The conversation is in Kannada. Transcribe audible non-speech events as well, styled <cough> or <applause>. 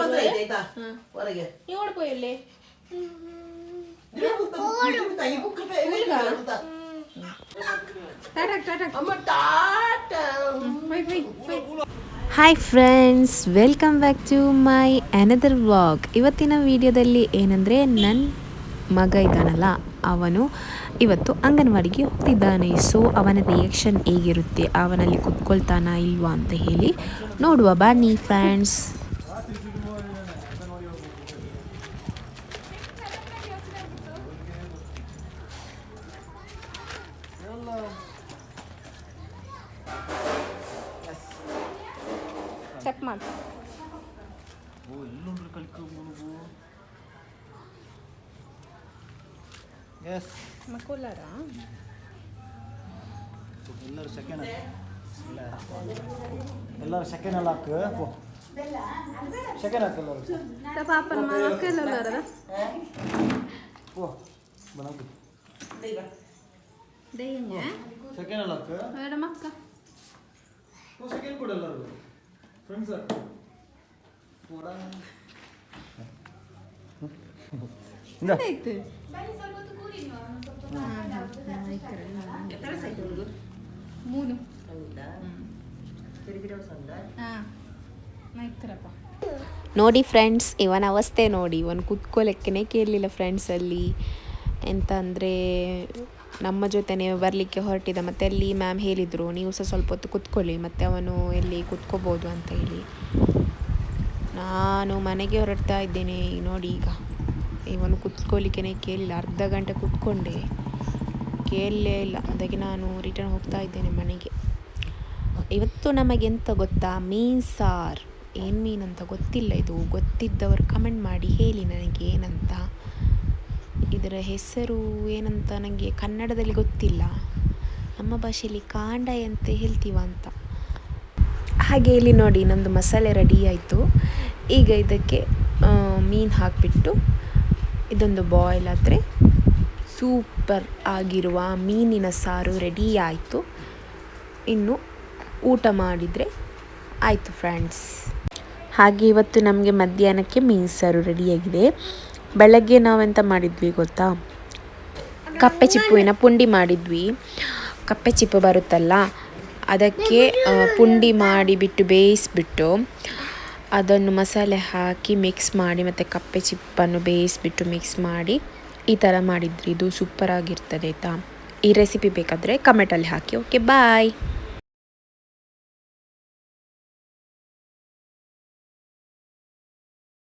ಆಯ್ತಾ? ಹೊರಗೆ. ನೀವು ಇಲ್ಲಿ. Hi friends welcome back to my another vlog. ಇವತ್ತಿನ ವಿಡಿಯೋದಲ್ಲಿ ಏನಂದರೆ ನನ್ನ ಮಗ ಇದ್ದಾನಲ್ಲ ಅವನು ಇವತ್ತು ಅಂಗನವಾಡಿಗೆ ಹೋಗ್ತಿದ್ದಾನೆ. ಸೊ ಅವನ ರಿಯಾಕ್ಷನ್ ಹೇಗಿರುತ್ತೆ? ಅವನಲ್ಲಿ ಕುತ್ಕೊಳ್ತಾನಾ ಇಲ್ವಾ ಅಂತ ಹೇಳಿ ನೋಡುವ ಬನ್ನಿ ಫ್ರೆಂಡ್ಸ್ ಚೆಕ್ ಮಾಡಿ ಎಸ್ ಮಕ್ಕಳಾರ ಎಲ್ಲರೂ ಸೆಕೆಂಡ್ ಎಲ್ಲರೂ ಸೆಕೆಂಡ್ ಅಲ್ಲಿ ಹಾಕು ಸೆಕೆಂಡ್ ಹಾಕಲ್ಲ ಓ ದಯ್ಯಂಗೆ ಸೆಕೆಂಡ್ ಅಲ್ಲ ಹಾಕು ಮಕ್ಕ ಓ ಸೆಕೆಂಡ್ ಕೊಡಲ್ಲ ಫ್ರೆಂಡ್ಸ್ <laughs> ಮೂನು. ಹೌದಾ? ನೋಡಿ ಫ್ರೆಂಡ್ಸ್ ಇವನ ಅವಸ್ಥೆ ನೋಡಿ. ಇವನ್ ಕುತ್ಕೊಳ್ಳೋಕ್ಕೇ ಕೇಳಲಿಲ್ಲ ಫ್ರೆಂಡ್ಸಲ್ಲಿ. ಎಂತ ಅಂದರೆ ನಮ್ಮ ಜೊತೆನೇ ಬರಲಿಕ್ಕೆ ಹೊರಟಿದ ಮತ್ತು ಅಲ್ಲಿ ಮ್ಯಾಮ್ ಹೇಳಿದರು, ನೀವು ಸಹ ಸ್ವಲ್ಪ ಹೊತ್ತು ಕುತ್ಕೊಳ್ಳಿ, ಮತ್ತು ಅವನು ಎಲ್ಲಿ ಕುತ್ಕೋಬೋದು ಅಂತ ಹೇಳಿ. ನಾನು ಮನೆಗೆ ಹೊರಡ್ತಾ ಇದ್ದೇನೆ, ನೋಡಿ ಈಗ. ಇವನು ಕುತ್ಕೊಳ್ಳಿಕ್ಕೇ ಕೇಳಿಲ್ಲ, ಅರ್ಧ ಗಂಟೆ ಕುತ್ಕೊಂಡೆ. ಕೇಳಲೇ ಇಲ್ಲ, ಅದಕ್ಕೆ ನಾನು ರಿಟರ್ನ್ ಹೋಗ್ತಾ ಇದ್ದೇನೆ ಮನೆಗೆ. ಇವತ್ತು ನಮಗೆ ಎಂತ ಗೊತ್ತಾ? ಮೀನ್ ಸಾರ್. ಏನು ಅಂತ ಗೊತ್ತಿಲ್ಲ ಇದು. ಗೊತ್ತಿದ್ದವರು ಕಮೆಂಟ್ ಮಾಡಿ ಹೇಳಿ ನನಗೆ ಏನಂತ. ಇದರ ಹೆಸರು ಏನಂತ ನನಗೆ ಕನ್ನಡದಲ್ಲಿ ಗೊತ್ತಿಲ್ಲ. ನಮ್ಮ ಭಾಷೆಯಲ್ಲಿ ಕಾಂಡ ಅಂತ ಹೇಳ್ತೀವ ಅಂತ. ಹಾಗೆ ಇಲ್ಲಿ ನೋಡಿ ನಮ್ಮದು ಮಸಾಲೆ ರೆಡಿ ಆಯಿತು. ಈಗ ಇದಕ್ಕೆ ಮೀನು ಹಾಕಿಬಿಟ್ಟು ಇದೊಂದು ಬಾಯ್ಲ್ ಆದರೆ ಸೂಪರ್ ಆಗಿರುವ ಮೀನಿನ ಸಾರು ರೆಡಿ ಆಯಿತು. ಇನ್ನು ಊಟ ಮಾಡಿದರೆ ಆಯಿತು ಫ್ರೆಂಡ್ಸ್ ಹಾಗೆ ಇವತ್ತು ನಮಗೆ ಮಧ್ಯಾಹ್ನಕ್ಕೆ ಮೀನು ಸಾರು ರೆಡಿಯಾಗಿದೆ ಬೆಳಗ್ಗೆ ನಾವೆಂತ ಮಾಡಿದ್ವಿ ಗೊತ್ತಾ? ಕಪ್ಪೆ ಚಿಪ್ಪುವಿನ ಪುಂಡಿ ಮಾಡಿದ್ವಿ. ಕಪ್ಪೆ ಚಿಪ್ಪು ಬರುತ್ತಲ್ಲ, ಅದಕ್ಕೆ ಪುಂಡಿ ಮಾಡಿ ಬಿಟ್ಟು ಬೇಯಿಸಿಬಿಟ್ಟು, ಅದನ್ನು ಮಸಾಲೆ ಹಾಕಿ ಮಿಕ್ಸ್ ಮಾಡಿ ಮತ್ತು ಕಪ್ಪೆ ಚಿಪ್ಪನ್ನು ಬೇಯಿಸಿಬಿಟ್ಟು ಮಿಕ್ಸ್ ಮಾಡಿ ಈ ಥರ ಮಾಡಿದ್ರಿ. ಇದು ಸೂಪರಾಗಿರ್ತದೆ ಆಯಿತಾ? ಈ ರೆಸಿಪಿ ಬೇಕಾದರೆ ಕಮೆಂಟಲ್ಲಿ ಹಾಕಿ. Okay bye